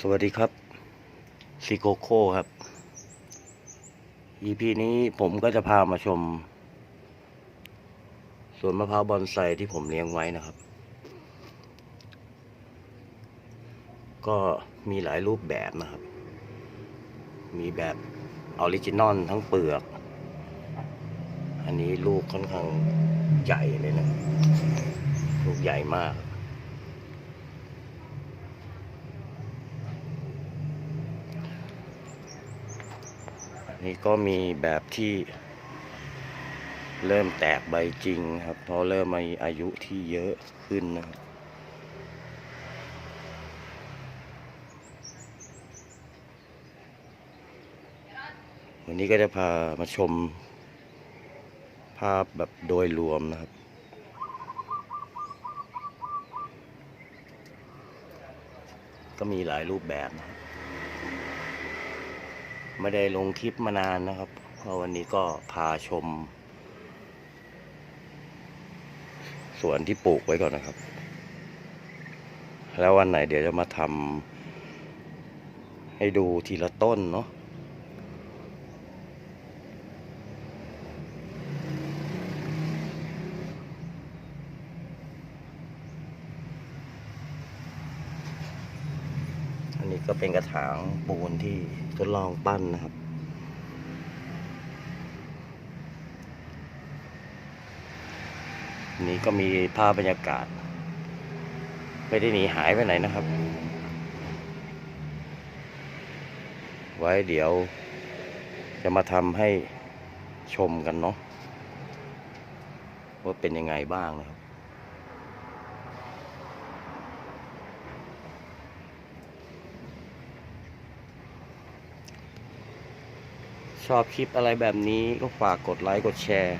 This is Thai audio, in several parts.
สวัสดีครับซิโกโคครับ EP นี้ผมก็จะพามาชมสวนมะพร้าวบอนไซที่ผมเลี้ยงไว้นะครับ ก็มีหลายรูปแบบนะครับ มีแบบออริจินอลทั้งเปลือก อันนี้ลูกค่อนข้างใหญ่เลยนะ ลูกใหญ่มาก นี่ก็มีแบบที่ เริ่มแตกใบจริงครับเพราะเริ่มมีอายุที่เยอะขึ้นนะครับวันนี้ก็จะพามาชมภาพแบบโดยรวมนะครับ ก็มีหลายรูปแบบนะครับ ไม่ได้ลงคลิปมานานนะครับเพราะวันนี้ก็พาชม สวนที่ปลูกไว้ก่อนนะครับ แล้ววันไหนเดี๋ยวจะมาทำให้ดูทีละต้นเนาะ นนี้ก็เป็นกระถางปูนที่ทดลองปั้นนะครับ นี่ก็มีภาพบรรยากาศ ไม่ได้หนีหายไปไหนนะครับ ไว้เดี๋ยวจะมาทำให้ชมกันเนาะว่าเป็นยังไงบ้างนะครับ ชอบคลิปอะไรแบบนี้ก็ฝากกดไลค์กดแชร์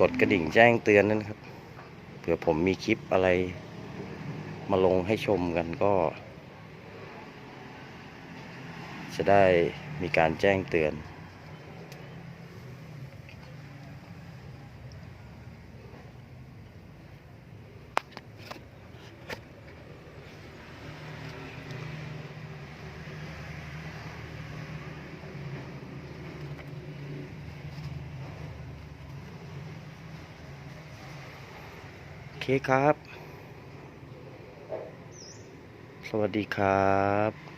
กดกระดิ่งแจ้งเตือนนั่นะครับ เผื่อผมมีคลิปอะไร มาลงให้ชมกันก็ จะได้มีการแจ้งเตือน เคครับ สวัสดีครับ